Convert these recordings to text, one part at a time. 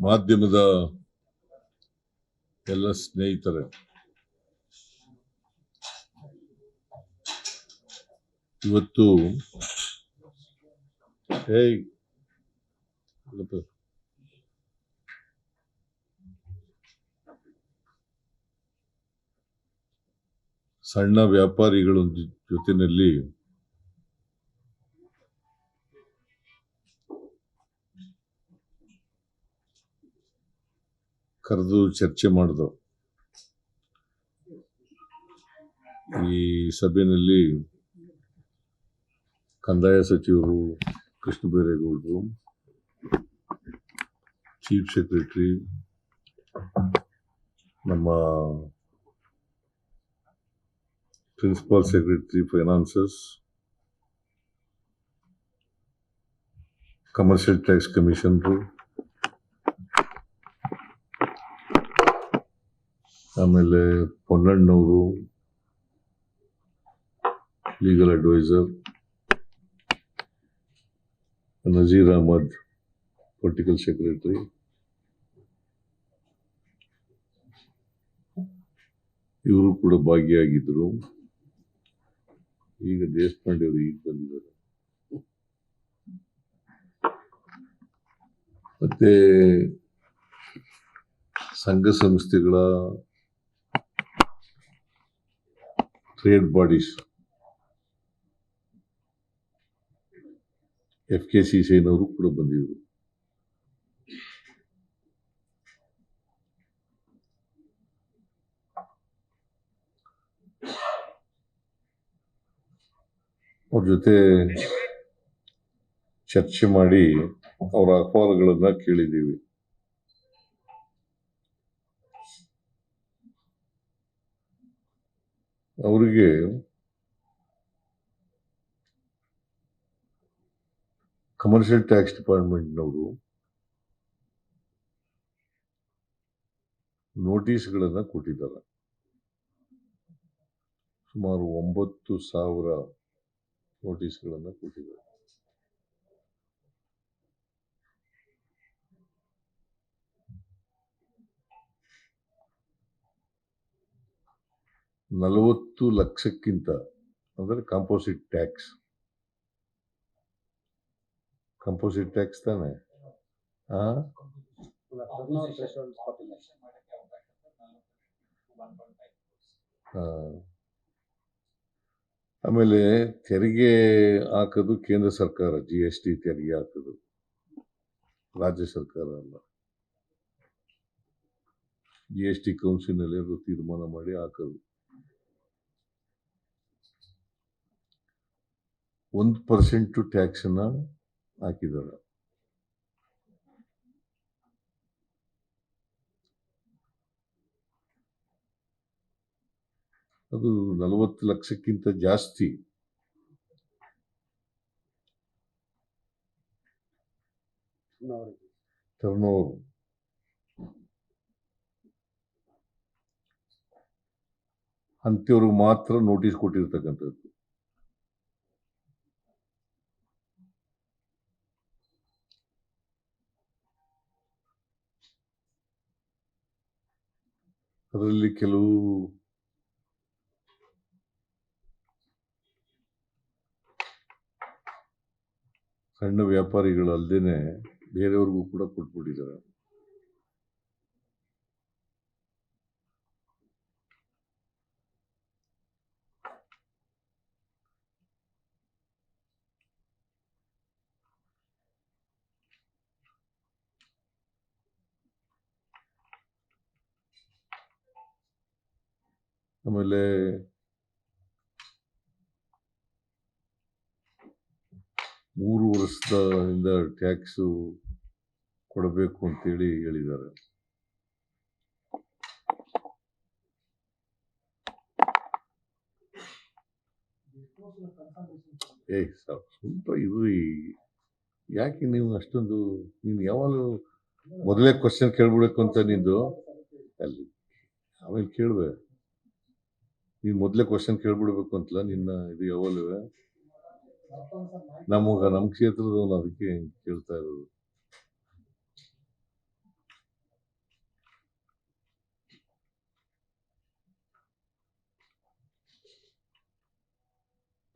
ಮಾಧ್ಯಮದ ಎಲ್ಲ ಸ್ನೇಹಿತರೆ ಇವತ್ತು. ಸಣ್ಣ ವ್ಯಾಪಾರಿಗಳ ಜೊ- ಕರೆದು ಚರ್ಚೆ ಮಾಡಿದ್ರು ಈ ಸಭೆಯಲ್ಲಿ ಕಂದಾಯ ಸಚಿವರು ಕೃಷ್ಣ ಬೈರೇಗೌಡರು, ಚೀಫ್ ಸೆಕ್ರೆಟರಿ, ನಮ್ಮ principal secretary finances, commercial tax commissioner ಆಮೇಲೆ ಪೊನ್ನಣ್ಣವರು legal adviser Nazir Ahmed political secretary ಇವರು ಕೂಡ ಭಾಗಿಯಾಗಿದ್ದರು ಈಗ ದೇಶಪಾಂಡೆ ಅವರು ಈಗ ಬಂದಿದ್ದಾರೆ. ಮತ್ತೆ ಸಂಘ ಸಂಸ್ಥೆಗಳ trade bodies F K C ಸೇನವರು ಕೂಡ ಬಂದಿದ್ರು. ಅವ್ರ ಜೊತೆ ಚರ್ಚೆ ಮಾಡಿ ಅವರ ಅಹವಾಲುಗಳನ್ನ ಕೇಳಿದ್ದೀವಿ. ಅವರಿಗೆ ಕಮರ್ಷಿಯಲ್ ಟ್ಯಾಕ್ಸ್ ಡಿಪಾರ್ಟ್ಮೆಂಟ್ನವರು ನೋಟಿಸ್ಗಳನ್ನು ಕೊಟ್ಟಿದ್ದಾರೆ. ಸುಮಾರು ಒಂಬತ್ತು ಸಾವಿರ ನೋಟಿಸ್ಗಳನ್ನು ಕೊಟ್ಟಿದ್ದಾರೆ. ನಲವತ್ತು ಲಕ್ಷಕ್ಕಿಂತ, ಅಂದರೆ ಕಾಂಪೋಸಿಟ್ ಟ್ಯಾಕ್ಸ್ ಕಾಂಪೋಸಿಟ್ ಟ್ಯಾಕ್ಸ್ ತಾನೆ. ಆಮೇಲೆ ತೆರಿಗೆ ಹಾಕೋದು ಕೇಂದ್ರ ಸರ್ಕಾರ ಜಿ ಎಸ್ ಟಿ ತೆರಿಗೆ ಹಾಕೋದು. ರಾಜ್ಯ ಸರ್ಕಾರ ಅಲ್ಲ. ಜಿ ಎಸ್ ಟಿ ಕೌನ್ಸಿಲ್ನಲ್ಲಿ ಅದು ತೀರ್ಮಾನ ಮಾಡಿ ಹಾಕೋದು. ಒಂದು ಪರ್ಸೆಂಟು ಟ್ಯಾಕ್ಸನ್ನ ಹಾಕಿದ್ದಾರೆ. ಅದು ನಲವತ್ತು ಲಕ್ಷಕ್ಕಿಂತ ಜಾಸ್ತಿ. ಟರ್ನ್ ಓವರ್ ಅಂಥವ್ರಿಗೆ ಮಾತ್ರ ನೋಟಿಸ್ ಕೊಟ್ಟಿರ್ತಕ್ಕಂಥದ್ದು. ಅದರಲ್ಲಿ ಕೆಲವು ಸಣ್ಣ ವ್ಯಾಪಾರಿಗಳು ಅಲ್ಲದೇನೆ ಬೇರೆಯವ್ರಿಗೂ ಕೂಡ ಕೊಟ್ಬಿಟ್ಟಿದ್ದಾರೆ. ಆಮೇಲೆ ಮೂರು ವರ್ಷದಿಂದ ಟ್ಯಾಕ್ಸು ಕೊಡಬೇಕು ಅಂತೇಳಿ ಹೇಳಿದ್ದಾರೆ. ಏ ಸರ್, ಸ್ವಲ್ಪ ಇದು ಯಾಕೆ ನೀವು ಅಷ್ಟೊಂದು, ನೀನು ಯಾವಾಗಲೂ ಮೊದಲೇ ಕ್ವಶನ್ ಕೇಳ್ಬಿಡಬೇಕು ಅಂತ ನಿಂದು? ಅಲ್ಲಿ, ಆಮೇಲೆ ಕೇಳ್ಬೆ ನೀನು ಮೊದಲೇ ಕ್ವಶನ್ ಕೇಳ್ಬಿಡ್ಬೇಕು ಅಂತಲ್ಲ ನಿನ್ನ ಇದು ಯಾವಲ್ಲಿವೆ? ನಮಗ ನಮ್ಮ ಕ್ಷೇತ್ರದವನು ಅದಕ್ಕೆ ಕೇಳ್ತಾ ಇರೋದು.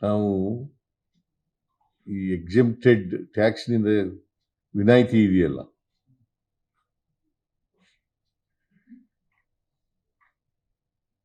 ನಾವು ಈ ಎಕ್ಸಿಮ್ಟೆಡ್ ಟ್ಯಾಕ್ಸ್ನಿಂದ ವಿನಾಯಿತಿ ಇದೆಯಲ್ಲ?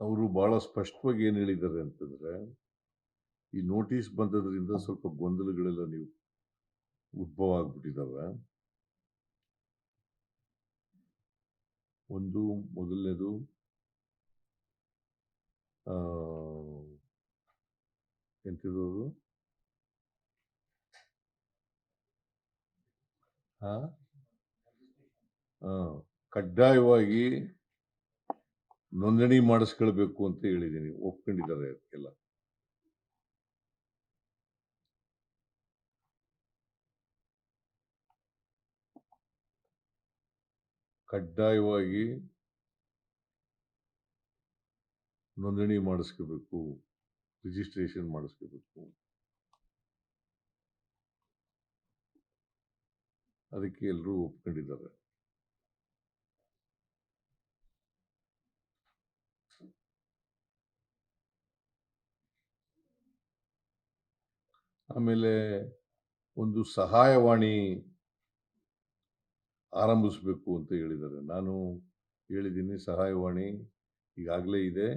ಅವರು ಬಹಳ ಸ್ಪಷ್ಟವಾಗಿ ಏನು ಹೇಳಿದ್ದಾರೆ ಅಂತಂದ್ರೆ ಈ ನೋಟಿಸ್ ಬಂದದ್ರಿಂದ ಸ್ವಲ್ಪ ಗೊಂದಲಗಳೆಲ್ಲ ನೀವು ಉದ್ಭವ ಆಗ್ಬಿಟ್ಟಿದ್ದಾವೆ ಒಂದು ಮೊದಲನೇದು ಆ, ಕಡ್ಡಾಯವಾಗಿ ನೋಂದಣಿ ಮಾಡಿಸ್ಕೊಳ್ಬೇಕು ಅಂತ ಹೇಳಿದ್ದೀನಿ ಒಪ್ಕೊಂಡಿದ್ದಾರೆ ಅದಕ್ಕೆಲ್ಲ ಕಡ್ಡಾಯವಾಗಿ ನೋಂದಣಿ ಮಾಡಿಸ್ಕೋಬೇಕು ರಿಜಿಸ್ಟ್ರೇಷನ್ ಮಾಡಿಸ್ಕೋಬೇಕು ಅದಕ್ಕೆ ಎಲ್ಲರೂ ಒಪ್ಕೊಂಡಿದ್ದಾರೆ. ಆಮೇಲೆ ಒಂದು ಸಹಾಯವಾಣಿ ಆರಂಭಿಸಬೇಕು ಅಂತ ಹೇಳಿದ್ದಾರೆ. ನಾನು ಹೇಳಿದ್ದೀನಿ ಸಹಾಯವಾಣಿ ಈಗಾಗಲೇ ಇದೆ.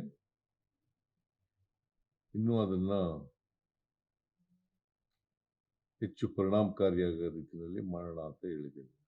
ಇನ್ನೂ ಅದನ್ನ ಹೆಚ್ಚು ಪರಿಣಾಮಕಾರಿಯಾದ ರೀತಿಯಲ್ಲಿ ಮಾಡೋಣ ಅಂತ ಹೇಳಿದ್ದೀನಿ.